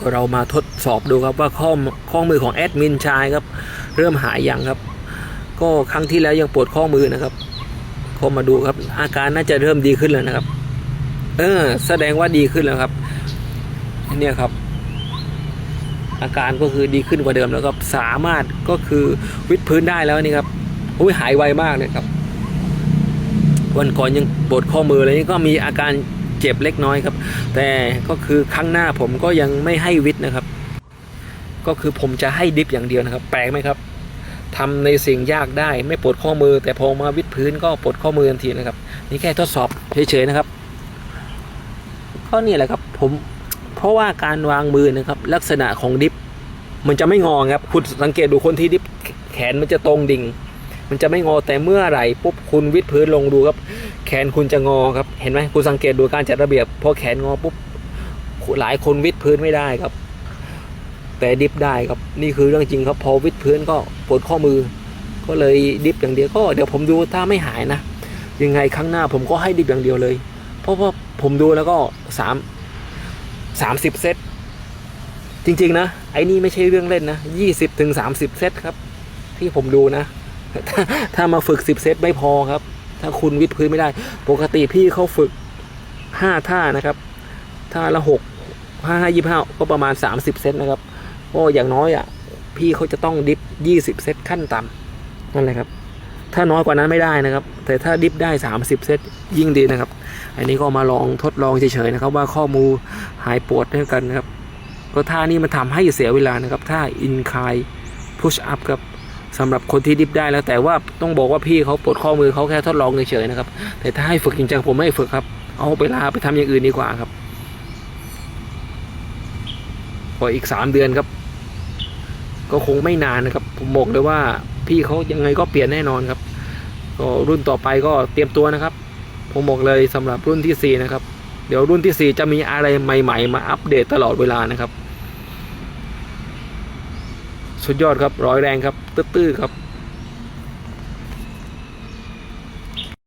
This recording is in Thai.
ก็เรามาทดสอบดูครับว่าข้อมข้อมือของแอดมินชายครับ เริ่มหายยังครับ ก็ครั้งที่แล้วยังปวดข้อมือนะครับก็มาดูครับ อาการน่าจะเริ่มดีขึ้นแล้วนะครับ เออ แสดงว่าดีขึ้นแล้วครับ เนี่ยครับ อาการก็คือดีขึ้นกว่าเดิมแล้วครับ สามารถก็คือวิดพื้นได้แล้วนี่ครับอุ้ยหายไวมากเลยครับ วันก่อนยังปวดข้อมือเลยนี่ก็มีอาการ เจ็บเล็กน้อยครับ แต่ก็คือครั้งหน้าผมก็ยังไม่ให้วิดนะครับ ก็คือผมจะให้ดิฟอย่างเดียวนะครับ แปลกไหมครับทำในสิ่งยากได้ไม่ปวดข้อมือ แต่พอมาวิดพื้นก็ปวดข้อมือทันทีนะครับ นี่แค่ทดสอบเฉยๆนะครับก็นี่แหละครับผมเพราะว่าการวางมือนะครับ ลักษณะของดิฟมันจะไม่งอครับคุณสังเกตดูคนที่ดิฟแขนมันจะตรงดิ่ง มันจะไม่งอแต่เมื่อไหร่ปุ๊บคุณวิดพื้นลงดูครับ แขนคุณจะงอครับ เห็นไหมคุณสังเกตดูการจัดระเบียบพอแขนงอปุ๊บหลายคนวิดพื้นไม่ได้ครับ แต่ดิฟได้ครับนี่คือเรื่องจริงครับ พอวิดพื้นก็ปวดข้อมือ ก็เลยดิฟอย่างเดียวก็เดี๋ยวผมดูถ้าไม่หายนะ ยังไงครั้งหน้าผมก็ให้ดิฟอย่างเดียวเลย เพราะว่าผมดูแล้วก็สามสามสิบเซตจริง ๆ นะ ไอ้นี่ไม่ใช่เรื่องเล่นนะยี่สิบถึงสามสิบเซตครับ ที่ผมดูนะ ถ้าถ้ามาฝึกสิบเซตไม่พอครับ ถ้าคุณวิดพื้นไม่ได้ ปกติพี่เขาฝึกห้าท่านะครับท่าละหกห้าห้ายี่ห้าก็ประมาณสามสิบเซตนะครับก็อย่างน้อยอะ พี่เขาจะต้องดิฟยี่สิบเซตขั้นต่ำนั่นแหละครับ ถ้าน้อยกว่านั้นไม่ได้นะครับ แต่ถ้าดิฟได้สามสิบเซตยิ่งดีนะครับ อันนี้ก็มาลองทดลองเฉยๆนะครับ ว่าข้อมูลหายปวดด้วยกันนะครับก็ท่านี้มันทำให้เสียเวลานะครับ ท่าอินคายพุชอัพครับ สำหรับคนที่ดิฟได้แล้วแต่ว่าต้องบอกว่าพี่เขาปวดข้อมือเขาแค่ทดลองเฉยๆนะครับ แต่ถ้าให้ฝึกจริงๆผมไม่ให้ฝึกครับ เอาเวลาไปทำอย่างอื่นดีกว่าครับพออีกสามเดือนครับ ก็คงไม่นานนะครับ ผมบอกเลยว่าพี่เขายังไงก็เปลี่ยนแน่นอนครับ ก็รุ่นต่อไปก็เตรียมตัวนะครับ ผมบอกเลยสำหรับรุ่นที่สี่นะครับ เดี๋ยวรุ่นที่สี่จะมีอะไรใหม่ ๆ มาอัปเดตตลอดเวลานะครับ สุดยอดครับร้อยแรงครับตื้อๆครับ